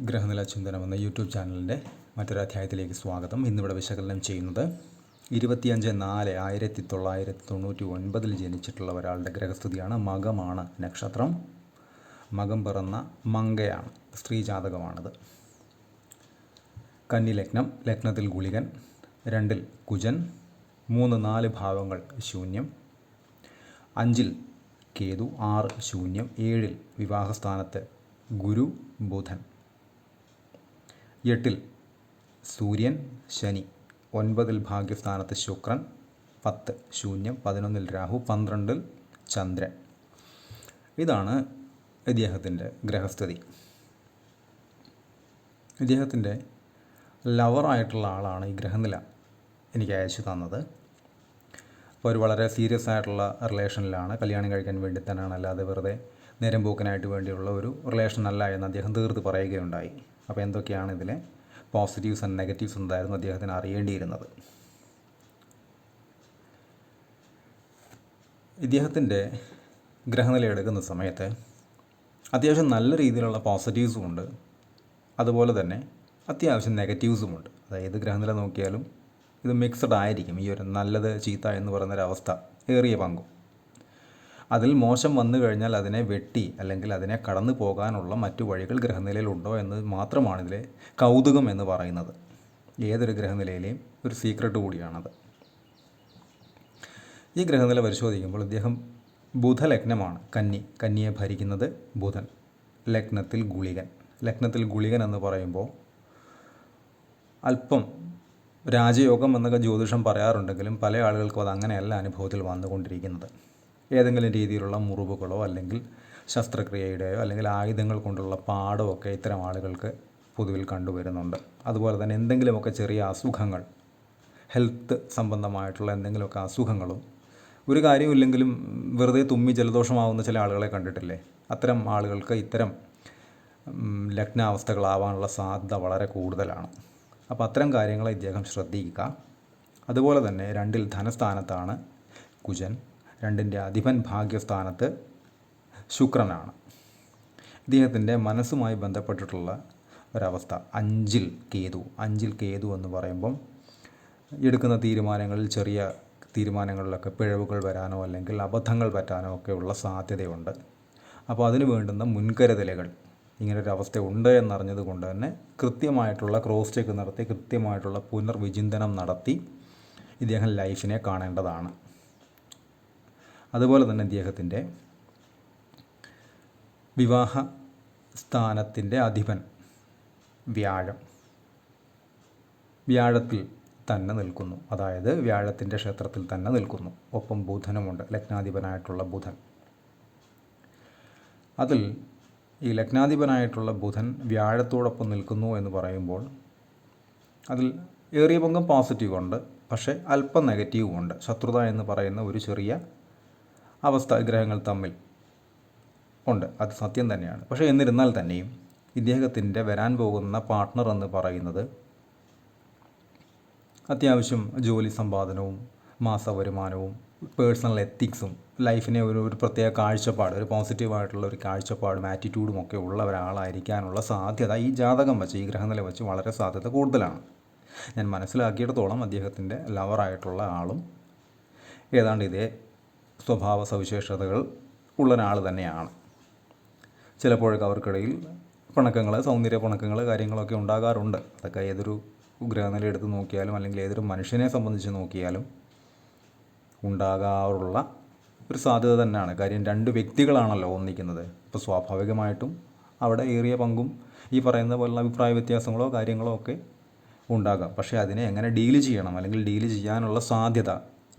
ഗ്രഹനില ചിന്തനം എന്ന യൂട്യൂബ് ചാനലിന്റെ മറ്റൊരു അധ്യായത്തിലേക്ക് സ്വാഗതം. ഇന്നിവിടെ വിശകലനം ചെയ്യുന്നത് ഇരുപത്തിയഞ്ച് നാല് ആയിരത്തി തൊള്ളായിരത്തി തൊണ്ണൂറ്റി ഒൻപതിൽ ജനിച്ചിട്ടുള്ള ഒരാളുടെ ഗ്രഹസ്ഥിതിയാണ് മകമാണ് നക്ഷത്രം. മകം പിറന്ന മങ്കയാണ് സ്ത്രീ ജാതകമാണിത്. കന്നി ലഗ്നം ലഗ്നത്തിൽ ഗുളികൻ രണ്ടിൽ കുജൻ മൂന്ന് നാല് ഭാവങ്ങൾ ശൂന്യം അഞ്ചിൽ കേതു ആറ് ശൂന്യം ഏഴിൽ വിവാഹസ്ഥാനത്ത് ഗുരു ബുധൻ. എട്ടിൽ സൂര്യൻ ശനി ഒൻപതിൽ ഭാഗ്യസ്ഥാനത്ത് ശുക്രൻ പത്ത് ശൂന്യം പതിനൊന്നിൽ രാഹു പന്ത്രണ്ടിൽ ചന്ദ്രൻ. ഇതാണ് ഇദ്ദേഹത്തിന്റെ ഗ്രഹസ്ഥിതി. ഇദ്ദേഹത്തിന്റെ ലവറായിട്ടുള്ള ആളാണ് ഈ ഗ്രഹനില എനിക്ക് അയച്ചു തന്നത്. അപ്പോൾ ഒരു വളരെ സീരിയസ് ആയിട്ടുള്ള റിലേഷനിലാണ് കല്യാണം കഴിക്കാൻ വേണ്ടി തന്നെയാണ് അല്ലാതെ വെറുതെ നേരം പോക്കിനായിട്ട് വേണ്ടിയുള്ള ഒരു റിലേഷൻ അല്ല എന്ന് അദ്ദേഹം തീർത്ത് പറയുകയുണ്ടായി. അപ്പോൾ എന്തൊക്കെയാണ് ഇതിലെ പോസിറ്റീവ്സ് ആൻഡ് നെഗറ്റീവ്സ് എന്തായിരുന്നു അദ്ദേഹത്തിന് അറിയേണ്ടിയിരുന്നത്? ഇദ്ദേഹത്തിന്റെ ഗ്രഹനില എടുക്കുന്ന സമയത്ത് അത്യാവശ്യം നല്ല രീതിയിലുള്ള പോസിറ്റീവ്സും ഉണ്ട്. അതുപോലെ തന്നെ അത്യാവശ്യം നെഗറ്റീവ്സും ഉണ്ട്. അതായത് ഗ്രഹനില നോക്കിയാലും ഇത് മിക്സഡ് ആയിരിക്കും. ഈ ഒരു നല്ലത് ചീത്ത എന്ന് പറയുന്നൊരവസ്ഥ ഏറിയ പങ്കും. അതിൽ മോശം വന്നു കഴിഞ്ഞാൽ അതിനെ വെട്ടി അല്ലെങ്കിൽ അതിനെ കടന്നു പോകാനുള്ള മറ്റു വഴികൾ ഗ്രഹനിലയിലുണ്ടോ എന്ന് മാത്രമാണ് ഇതിലെ കൗതുകം എന്ന് പറയുന്നത്. ഏതൊരു ഗ്രഹനിലയിലെയും ഒരു സീക്രട്ട് കൂടിയാണത്. ഈ ഗ്രഹനില പരിശോധിക്കുമ്പോൾ ഇദ്ദേഹം ബുധലഗ്നമാണ്. കന്നി. കന്നിയെ ഭരിക്കുന്നത് ബുധൻ. ലഗ്നത്തിൽ ഗുളികൻ. ലഗ്നത്തിൽ ഗുളികൻ എന്ന് പറയുമ്പോൾ അല്പം രാജയോഗം എന്നൊക്കെ ജ്യോതിഷം പറയാറുണ്ടെങ്കിലും പല ആളുകൾക്കും അത് അങ്ങനെയല്ല അനുഭവത്തിൽ വന്നുകൊണ്ടിരിക്കുന്നത്. ഏതെങ്കിലും രീതിയിലുള്ള മുറിവുകളോ അല്ലെങ്കിൽ ശസ്ത്രക്രിയയുടെയോ അല്ലെങ്കിൽ ആയുധങ്ങൾ കൊണ്ടുള്ള പാടോ ഒക്കെ ഇത്തരം ആളുകൾക്ക് പൊതുവിൽ കണ്ടുവരുന്നുണ്ട്. അതുപോലെ തന്നെ എന്തെങ്കിലുമൊക്കെ ചെറിയ അസുഖങ്ങൾ ഹെൽത്ത് സംബന്ധമായിട്ടുള്ള എന്തെങ്കിലുമൊക്കെ അസുഖങ്ങളും ഒരു കാര്യമില്ലെങ്കിലും വെറുതെ തുമ്മി ജലദോഷമാവുന്ന ചില ആളുകളെ കണ്ടിട്ടില്ലേ? അത്തരം ആളുകൾക്ക് ഇത്തരം ലഗ്നാവസ്ഥകളാവാനുള്ള സാധ്യത വളരെ കൂടുതലാണ്. അപ്പോൾ അത്തരം കാര്യങ്ങളെ ഇദ്ദേഹം ശ്രദ്ധിക്കുക. അതുപോലെ തന്നെ രണ്ടിൽ ധനസ്ഥാനത്താണ് കുജൻ. രണ്ടിന്റെ അധിപൻ ഭാഗ്യസ്ഥാനത്ത് ശുക്രനാണ്. ഇദ്ദേഹത്തിന്റെ മനസ്സുമായി ബന്ധപ്പെട്ടിട്ടുള്ള ഒരവസ്ഥ. അഞ്ചിൽ കേതു. അഞ്ചിൽ കേതു എന്ന് പറയുമ്പം എടുക്കുന്ന തീരുമാനങ്ങളിൽ ചെറിയ തീരുമാനങ്ങളിലൊക്കെ പിഴവുകൾ വരാനോ അല്ലെങ്കിൽ അബദ്ധങ്ങൾ പറ്റാനോ ഒക്കെയുള്ള സാധ്യതയുണ്ട്. അപ്പോൾ അതിന് വേണ്ടുന്ന മുൻകരുതലുകൾ. ഇങ്ങനൊരു അവസ്ഥ ഉണ്ട് എന്നറിഞ്ഞത് കൊണ്ട് തന്നെ കൃത്യമായിട്ടുള്ള ക്രോസ് ചെക്ക് നടത്തി കൃത്യമായിട്ടുള്ള പുനർവിചിന്തനം നടത്തി ഇദ്ദേഹം ലൈഫിനെ കാണേണ്ടതാണ്. അതുപോലെ തന്നെ അദ്ദേഹത്തിന്റെ വിവാഹ സ്ഥാനത്തിന്റെ അധിപൻ വ്യാഴം. വ്യാഴത്തിൽ തന്നെ നിൽക്കുന്നു. അതായത് വ്യാഴത്തിന്റെ ക്ഷേത്രത്തിൽ തന്നെ നിൽക്കുന്നു. ഒപ്പം ബുധനുമുണ്ട്. ലഗ്നാധിപനായിട്ടുള്ള ബുധൻ. അതിൽ ഈ ലഗ്നാധിപനായിട്ടുള്ള ബുധൻ വ്യാഴത്തോടൊപ്പം നിൽക്കുന്നു എന്ന് പറയുമ്പോൾ അതിൽ ഏറിയ പങ്കും പോസിറ്റീവ് ഉണ്ട്. പക്ഷേ അല്പം നെഗറ്റീവും ഉണ്ട്. ശത്രുത എന്ന് പറയുന്ന ഒരു ചെറിയ അവസ്ഥ ഗ്രഹങ്ങൾ തമ്മിൽ ഉണ്ട്. അത് സത്യം തന്നെയാണ്. പക്ഷേ എന്നിരുന്നാൽ തന്നെയും ഇദ്ദേഹത്തിന്റെ വരാൻ പോകുന്ന പാർട്ട്ണർ എന്ന് പറയുന്നത് അത്യാവശ്യം ജോലി സമ്പാദനവും മാസ വരുമാനവും പേഴ്സണൽ എത്തിക്സും ലൈഫിനെ ഒരു ഒരു പ്രത്യേക കാഴ്ചപ്പാട് ഒരു പോസിറ്റീവായിട്ടുള്ള ഒരു കാഴ്ചപ്പാടും ആറ്റിറ്റ്യൂഡും ഒക്കെ ഉള്ള ഒരാളായിരിക്കാനുള്ള സാധ്യത ഈ ജാതകം വെച്ച് ഈ ഗ്രഹനില വെച്ച് വളരെ സാധ്യത കൂടുതലാണ്. ഞാൻ മനസ്സിലാക്കിയിടത്തോളം അദ്ദേഹത്തിന്റെ ലവറായിട്ടുള്ള ആളും ഏതാണ്ട് ഇതേ സ്വഭാവ സവിശേഷതകൾ ഉള്ള ഒരാൾ തന്നെയാണ്. ചിലപ്പോഴൊക്കെ അവർക്കിടയിൽ പിണക്കങ്ങൾ സൗന്ദര്യ പിണക്കങ്ങൾ കാര്യങ്ങളൊക്കെ ഉണ്ടാകാറുണ്ട്. അതൊക്കെ ഏതൊരു ഗ്രഹനില എടുത്ത് നോക്കിയാലും അല്ലെങ്കിൽ ഏതൊരു മനുഷ്യനെ സംബന്ധിച്ച് നോക്കിയാലും ഉണ്ടാകാറുള്ള ഒരു സാധ്യത തന്നെയാണ്. കാര്യം രണ്ട് വ്യക്തികളാണല്ലോ ഒന്നിക്കുന്നത്. അപ്പോൾ സ്വാഭാവികമായിട്ടും അവിടെ ഏറിയ പങ്കും ഈ പറയുന്ന പോലുള്ള അഭിപ്രായ വ്യത്യാസങ്ങളോ കാര്യങ്ങളോ ഒക്കെ ഉണ്ടാകാം. പക്ഷേ അതിനെ എങ്ങനെ ഡീൽ ചെയ്യണം അല്ലെങ്കിൽ ഡീൽ ചെയ്യാനുള്ള സാധ്യത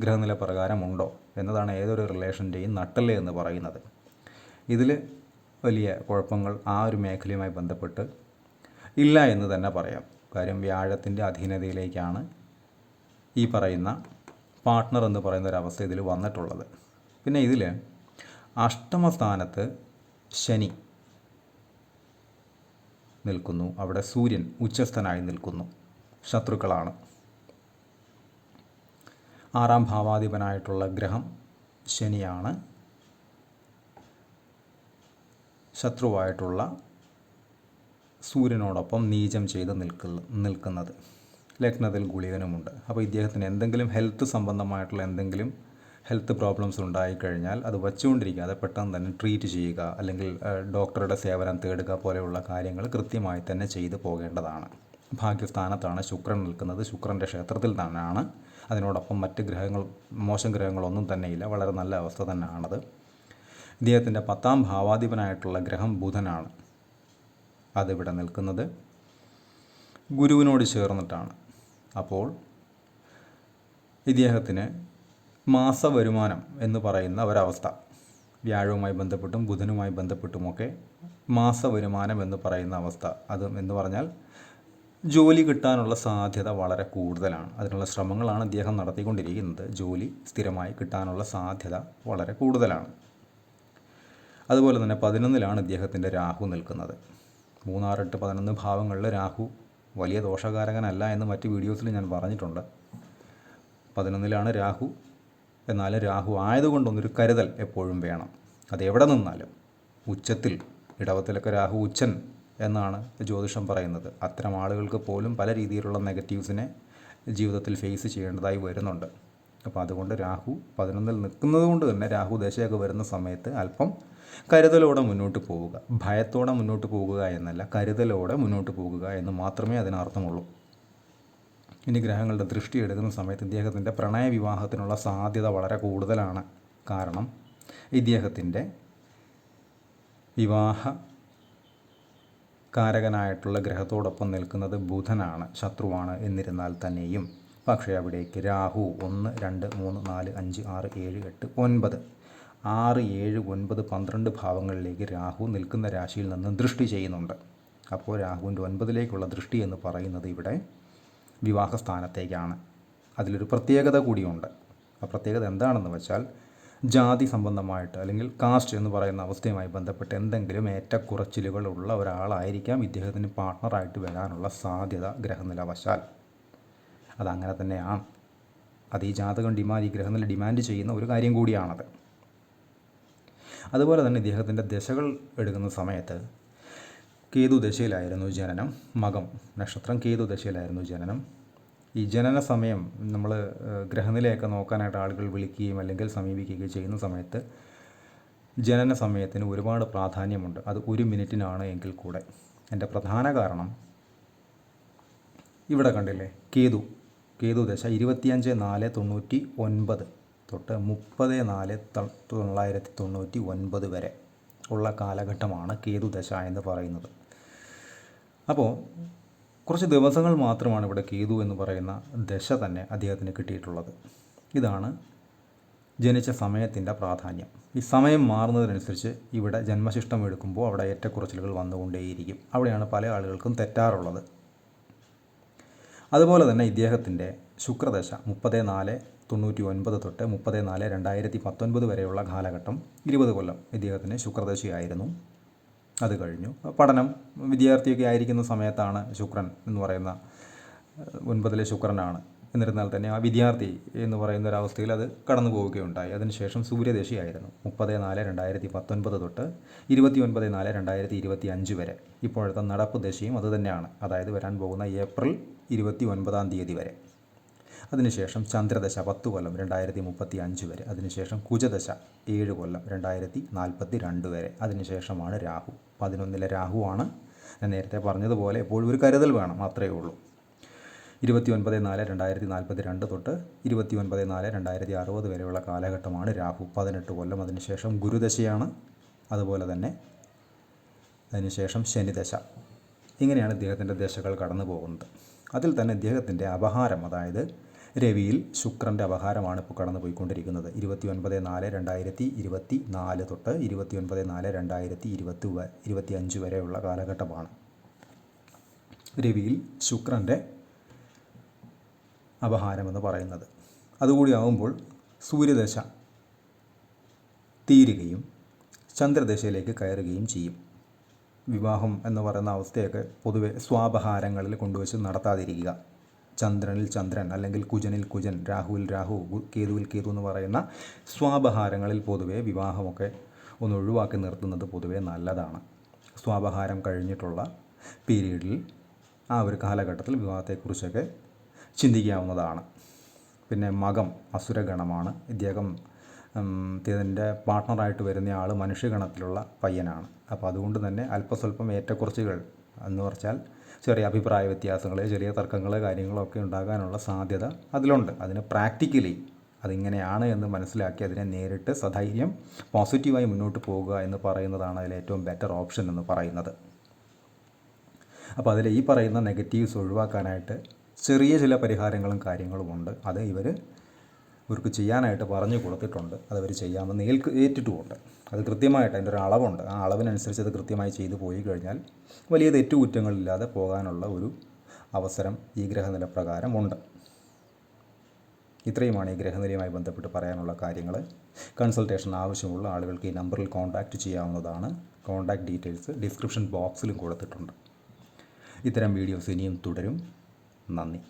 ഗ്രഹനില പ്രകാരമുണ്ടോ? എന്നതാണ് ഏതൊരു റിലേഷന്റെയും നട്ടൽ എന്ന് പറയുന്നത്. ഇതിൽ വലിയ കുഴപ്പങ്ങൾ ആ ഒരു മേഖലയുമായി ബന്ധപ്പെട്ട് ഇല്ല എന്ന് തന്നെ പറയാം. കാര്യം വ്യാഴത്തിന്റെ അധീനതയിലേക്കാണ് ഈ പറയുന്ന പാർട്ട്ണർ എന്ന് പറയുന്ന ഒരു അവസ്ഥ ഇതിൽ വന്നിട്ടുള്ളത്. പിന്നെ ഇതിൽ അഷ്ടമസ്ഥാനത്ത് ശനി നിൽക്കുന്നു. അവിടെ സൂര്യൻ ഉച്ചസ്ഥനായി നിൽക്കുന്നു. ശത്രുക്കളാണ്. ആറാം ഭാവാധിപനായിട്ടുള്ള ഗ്രഹം ശനിയാണ്. ശത്രുവായിട്ടുള്ള സൂര്യനോടൊപ്പം നീചം ചെയ്ത് നിൽക്കുന്ന നിൽക്കുന്നത്. ലഗ്നത്തിൽ ഗുളികനുമുണ്ട്. അപ്പോൾ ഇദ്ദേഹത്തിന് എന്തെങ്കിലും ഹെൽത്ത് സംബന്ധമായിട്ടുള്ള എന്തെങ്കിലും ഹെൽത്ത് പ്രോബ്ലംസ് ഉണ്ടായിക്കഴിഞ്ഞാൽ അത് വച്ചുകൊണ്ടിരിക്കാതെ പെട്ടെന്ന് തന്നെ ട്രീറ്റ് ചെയ്യുക അല്ലെങ്കിൽ ഡോക്ടറുടെ സേവനം തേടുക പോലെയുള്ള കാര്യങ്ങൾ കൃത്യമായി തന്നെ ചെയ്തു പോകേണ്ടതാണ്. ഭാഗ്യസ്ഥാനത്താണ് ശുക്രൻ നിൽക്കുന്നത്. ശുക്രന്റെ ക്ഷേത്രത്തിൽ തന്നെയാണ് അതിനോടൊപ്പം മറ്റ് ഗ്രഹങ്ങൾ മോശം ഗ്രഹങ്ങളൊന്നും തന്നെയില്ല. വളരെ നല്ല അവസ്ഥ തന്നെയാണത്. ഇദ്ദേഹത്തിന്റെ പത്താം ഭാവാധിപനായിട്ടുള്ള ഗ്രഹം ബുധനാണ്. അതിവിടെ നിൽക്കുന്നത്. ഗുരുവിനോട് ചേർന്നിട്ടാണ്. അപ്പോൾ ഇദ്ദേഹത്തിന് മാസവരുമാനം എന്ന് പറയുന്ന ഒരവസ്ഥ. വ്യാഴവുമായി ബന്ധപ്പെട്ടും ബുധനുമായി ബന്ധപ്പെട്ടുമൊക്കെ മാസവരുമാനം എന്ന് പറയുന്ന അവസ്ഥ. അത് എന്ന് പറഞ്ഞാൽ ജോലി കിട്ടാനുള്ള സാധ്യത വളരെ കൂടുതലാണ്. അതിനുള്ള ശ്രമങ്ങളാണ് അദ്ദേഹം നടത്തിക്കൊണ്ടിരിക്കുന്നത്. ജോലി സ്ഥിരമായി കിട്ടാനുള്ള സാധ്യത വളരെ കൂടുതലാണ്. അതുപോലെ തന്നെ പതിനൊന്നിലാണ് ഇദ്ദേഹത്തിന്റെ രാഹു നിൽക്കുന്നത്. മൂന്നാറെട്ട് പതിനൊന്ന് ഭാവങ്ങളിൽ രാഹു വലിയ ദോഷകാരകനല്ല എന്ന് മറ്റ് വീഡിയോസിൽ ഞാൻ പറഞ്ഞിട്ടുണ്ട്. പതിനൊന്നിലാണ് രാഹു. എന്നാൽ രാഹു ആയതുകൊണ്ടൊന്നൊരു കരുതൽ എപ്പോഴും വേണം. അതെവിടെ നിന്നാലും ഉച്ചത്തിൽ ഇടവത്തിലൊക്കെ രാഹു ഉച്ചൻ എന്നാണ് ജ്യോതിഷം പറയുന്നത്. അത്തരം ആളുകൾക്ക് പോലും പല രീതിയിലുള്ള നെഗറ്റീവ്സിനെ ജീവിതത്തിൽ ഫേസ് ചെയ്യേണ്ടതായി വരുന്നുണ്ട്. അപ്പോൾ അതുകൊണ്ട് രാഹു പതിനൊന്നിൽ നിൽക്കുന്നത് കൊണ്ട് തന്നെ രാഹു ദശയൊക്കെ വരുന്ന സമയത്ത് അല്പം കരുതലോടെ മുന്നോട്ട് പോവുക. ഭയത്തോടെ മുന്നോട്ട് പോകുക എന്നല്ല കരുതലോടെ മുന്നോട്ട് പോകുക എന്ന് മാത്രമേ അതിനർത്ഥമുള്ളൂ. ഇനി ഗ്രഹങ്ങളുടെ ദൃഷ്ടി എടുക്കുന്ന സമയത്ത് ഇദ്ദേഹത്തിന്റെ പ്രണയ വിവാഹത്തിനുള്ള സാധ്യത വളരെ കൂടുതലാണ്. കാരണം ഇദ്ദേഹത്തിന്റെ വിവാഹ കാരകനായിട്ടുള്ള ഗ്രഹത്തോടൊപ്പം നിൽക്കുന്നത് ബുധനാണ് ശത്രുവാണ് എന്നിരുന്നാൽ തന്നെയും. പക്ഷേ അവിടേക്ക് രാഹു ഒന്ന് രണ്ട് മൂന്ന് നാല് അഞ്ച് ആറ് ഏഴ് എട്ട് ഒൻപത്. ആറ് ഏഴ് ഒൻപത് പന്ത്രണ്ട് ഭാവങ്ങളിലേക്ക് രാഹു നിൽക്കുന്ന രാശിയിൽ നിന്ന് ദൃഷ്ടി ചെയ്യുന്നുണ്ട്. അപ്പോൾ രാഹുവിന്റെ ഒൻപതിലേക്കുള്ള ദൃഷ്ടി എന്ന് പറയുന്നത് ഇവിടെ വിവാഹ സ്ഥാനത്തേക്കാണ് അതിലൊരു പ്രത്യേകത കൂടിയുണ്ട്. ആ പ്രത്യേകത എന്താണെന്ന് വെച്ചാൽ ജാതി സംബന്ധമായിട്ട് അല്ലെങ്കിൽ കാസ്റ്റ് എന്ന് പറയുന്ന അവസ്ഥയുമായി ബന്ധപ്പെട്ട് എന്തെങ്കിലും ഏറ്റക്കുറച്ചിലുകൾ ഉള്ള ഒരാളായിരിക്കാം ഇദ്ദേഹത്തിന് പാർട്ണറായിട്ട് വരാനുള്ള സാധ്യത ഗ്രഹനിലവശാൽ. അതങ്ങനെ തന്നെയാണ്. അത് ഈ ജാതകം ഡിമാൻഡ് ഈ ഗ്രഹനില ഡിമാൻഡ് ചെയ്യുന്ന ഒരു കാര്യം കൂടിയാണത്. അതുപോലെ തന്നെ ഇദ്ദേഹത്തിന്റെ ദശകൾ എടുക്കുന്ന സമയത്ത് കേതു ദശയിലായിരുന്നു ജനനം മകം നക്ഷത്രം കേതു ദശയിലായിരുന്നു ജനനം ഈ ജനന സമയം നമ്മൾ ഗ്രഹനിലയൊക്കെ നോക്കാനായിട്ട് ആളുകൾ വിളിക്കുകയും അല്ലെങ്കിൽ സമീപിക്കുകയും ചെയ്യുന്ന സമയത്ത് ജനന സമയത്തിന് ഒരുപാട് പ്രാധാന്യമുണ്ട്. അത് ഒരു മിനിറ്റിനാണ് എങ്കിൽ കൂടെ. എന്റെ പ്രധാന കാരണം ഇവിടെ കണ്ടില്ലേ? കേതു. കേതു ദശ ഇരുപത്തിയഞ്ച് നാല് തൊണ്ണൂറ്റി ഒൻപത് തൊട്ട് മുപ്പത് നാല് തൊള്ളായിരത്തി തൊണ്ണൂറ്റി ഒൻപത് വരെ ഉള്ള കാലഘട്ടമാണ് കേതു ദശ എന്ന് പറയുന്നത്. അപ്പോൾ കുറച്ച് ദിവസങ്ങൾ മാത്രമാണ് ഇവിടെ കേതു എന്ന് പറയുന്ന ദശ തന്നെ അദ്ദേഹത്തിന് കിട്ടിയിട്ടുള്ളത്. ഇതാണ് ജനിച്ച സമയത്തിന്റെ പ്രാധാന്യം. ഈ സമയം മാറുന്നതിനനുസരിച്ച് ഇവിടെ ജന്മശിഷ്ടം എടുക്കുമ്പോൾ അവിടെ ഏറ്റക്കുറച്ചിലുകൾ വന്നുകൊണ്ടേയിരിക്കും. അവിടെയാണ് പല ആളുകൾക്കും തെറ്റാറുള്ളത്. അതുപോലെ തന്നെ ഇദ്ദേഹത്തിന്റെ ശുക്രദശ മുപ്പത് നാല് തൊണ്ണൂറ്റി ഒൻപത് തൊട്ട് മുപ്പത് നാല് രണ്ടായിരത്തി പത്തൊൻപത് വരെയുള്ള കാലഘട്ടം ഇരുപത് കൊല്ലം ഇദ്ദേഹത്തിന് ശുക്രദശയായിരുന്നു. അത് കഴിഞ്ഞു. പഠനം വിദ്യാർത്ഥിയൊക്കെ ആയിരിക്കുന്ന സമയത്താണ് ശുക്രൻ എന്ന് പറയുന്ന ഒൻപതിലെ ശുക്രനാണ്. എന്നിരുന്നാൽ തന്നെ ആ വിദ്യാർത്ഥി എന്ന് പറയുന്ന ഒരവസ്ഥയിൽ അത് കടന്നു പോവുകയുണ്ടായി. അതിനുശേഷം സൂര്യദശയായിരുന്നു. മുപ്പത് നാല് രണ്ടായിരത്തി പത്തൊൻപത് തൊട്ട് ഇരുപത്തി ഒൻപത് നാല് രണ്ടായിരത്തി ഇരുപത്തി അഞ്ച് വരെ. ഇപ്പോഴത്തെ നടപ്പ് ദശയും അതുതന്നെയാണ് അതായത് വരാൻ പോകുന്ന ഏപ്രിൽ ഇരുപത്തി ഒൻപതാം തീയതി വരെ. അതിനുശേഷം ചന്ദ്രദശ പത്ത് കൊല്ലം രണ്ടായിരത്തി മുപ്പത്തി അഞ്ച് വരെ. അതിനുശേഷം കുജദശ ഏഴ് കൊല്ലം രണ്ടായിരത്തി നാൽപ്പത്തി രണ്ട് വരെ. അതിനുശേഷമാണ് രാഹു. പതിനൊന്നിലെ രാഹുവാണ്. ഞാൻ നേരത്തെ പറഞ്ഞതുപോലെ എപ്പോഴും ഒരു കരുതൽ വേണം അത്രയേ ഉള്ളൂ. ഇരുപത്തി ഒൻപത് നാല് രണ്ടായിരത്തി നാൽപ്പത്തി രണ്ട് തൊട്ട് ഇരുപത്തി ഒൻപത് നാല് രണ്ടായിരത്തി അറുപത് വരെയുള്ള കാലഘട്ടമാണ് രാഹു. പതിനെട്ട് കൊല്ലം അതിനുശേഷം ഗുരുദശയാണ്. അതുപോലെ തന്നെ അതിനുശേഷം ശനിദശ. ഇങ്ങനെയാണ് ഇദ്ദേഹത്തിന്റെ ദശകൾ കടന്നു പോകുന്നത് അതിൽ തന്നെ ഇദ്ദേഹത്തിന്റെ അപഹാരം അതായത് രവിയിൽ ശുക്രന്റെ അപഹാരമാണ് ഇപ്പോൾ കടന്നു പോയിക്കൊണ്ടിരിക്കുന്നത് ഇരുപത്തി ഒൻപത് നാല് രണ്ടായിരത്തി ഇരുപത്തി നാല് തൊട്ട് ഇരുപത്തി ഒൻപത് നാല് രണ്ടായിരത്തി ഇരുപത്തി ഇരുപത്തി അഞ്ച് വരെയുള്ള കാലഘട്ടമാണ്. രവിയിൽ ശുക്രന്റെ അപഹാരമെന്ന് പറയുന്നത്. അതുകൂടി ആവുമ്പോൾ സൂര്യദശ തീരുകയും ചന്ദ്രദശയിലേക്ക് കയറുകയും ചെയ്യും. വിവാഹം എന്ന് പറയുന്ന അവസ്ഥയൊക്കെ പൊതുവെ സ്വാപഹാരങ്ങളിൽ കൊണ്ടുവച്ച് നടത്താതിരിക്കുക. ചന്ദ്രനിൽ ചന്ദ്രൻ അല്ലെങ്കിൽ കുജനിൽ കുജൻ രാഹുവിൽ രാഹു കേതുവിൽ കേതു എന്ന് പറയുന്ന സ്വാപഹാരങ്ങളിൽ പൊതുവെ വിവാഹമൊക്കെ ഒന്ന് ഒഴിവാക്കി നിർത്തുന്നത് പൊതുവെ നല്ലതാണ്. സ്വാപഹാരം കഴിഞ്ഞിട്ടുള്ള പീരീഡിൽ ആ ഒരു കാലഘട്ടത്തിൽ വിവാഹത്തെക്കുറിച്ചൊക്കെ ചിന്തിക്കാവുന്നതാണ്. പിന്നെ മകം അസുരഗണമാണ്. ഇദ്ദേഹം ഇതിന്റെ പാർട്ട്ണറായിട്ട് വരുന്ന ആൾ മനുഷ്യഗണത്തിലുള്ള പയ്യനാണ്. അപ്പോൾ അതുകൊണ്ട് തന്നെ അല്പസ്വല്പം ഏറ്റക്കുറച്ചുകൾ എന്ന് പറഞ്ഞാൽ ചെറിയ അഭിപ്രായ വ്യത്യാസങ്ങൾ ചെറിയ തർക്കങ്ങൾ കാര്യങ്ങളൊക്കെ ഉണ്ടാകാനുള്ള സാധ്യത അതിലുണ്ട്. അതിന് പ്രാക്ടിക്കലി അതിങ്ങനെയാണ് എന്ന് മനസ്സിലാക്കി അതിനെ നേരിട്ട് സധൈര്യം പോസിറ്റീവായി മുന്നോട്ട് പോകുക എന്ന് പറയുന്നതാണ് അതിൽ ഏറ്റവും ബെറ്റർ ഓപ്ഷൻ എന്ന് പറയുന്നത്. അപ്പോൾ അതിൽ ഈ പറയുന്ന നെഗറ്റീവ്സ് ഒഴിവാക്കാനായിട്ട് ചെറിയ ചില പരിഹാരങ്ങളും കാര്യങ്ങളും ഉണ്ട്. അത് ഇവർ ഇവർക്ക് ചെയ്യാനായിട്ട് പറഞ്ഞു കൊടുത്തിട്ടുണ്ട്. അതവർ ചെയ്യാമെന്ന് ഏൽക്ക് ഏറ്റിട്ടുമുണ്ട്. അത് കൃത്യമായിട്ട് അതിന്റെ ഒരു അളവുണ്ട്. ആ അളവിനനുസരിച്ച് അത് കൃത്യമായി ചെയ്തു പോയി കഴിഞ്ഞാൽ വലിയ തെറ്റുകുറ്റങ്ങളില്ലാതെ പോകാനുള്ള ഒരു അവസരം ഈ ഗ്രഹനില പ്രകാരമുണ്ട്. ഇത്രയുമാണ് ഈ ഗ്രഹനിലയുമായി ബന്ധപ്പെട്ട് പറയാനുള്ള കാര്യങ്ങൾ. കൺസൾട്ടേഷൻ ആവശ്യമുള്ള ആളുകൾക്ക് ഈ നമ്പറിൽ കോൺടാക്റ്റ് ചെയ്യാവുന്നതാണ്. കോൺടാക്റ്റ് ഡീറ്റെയിൽസ് ഡിസ്ക്രിപ്ഷൻ ബോക്സിലും കൊടുത്തിട്ടുണ്ട്. ഇത്തരം വീഡിയോസ് ഇനിയും തുടരും. നന്ദി.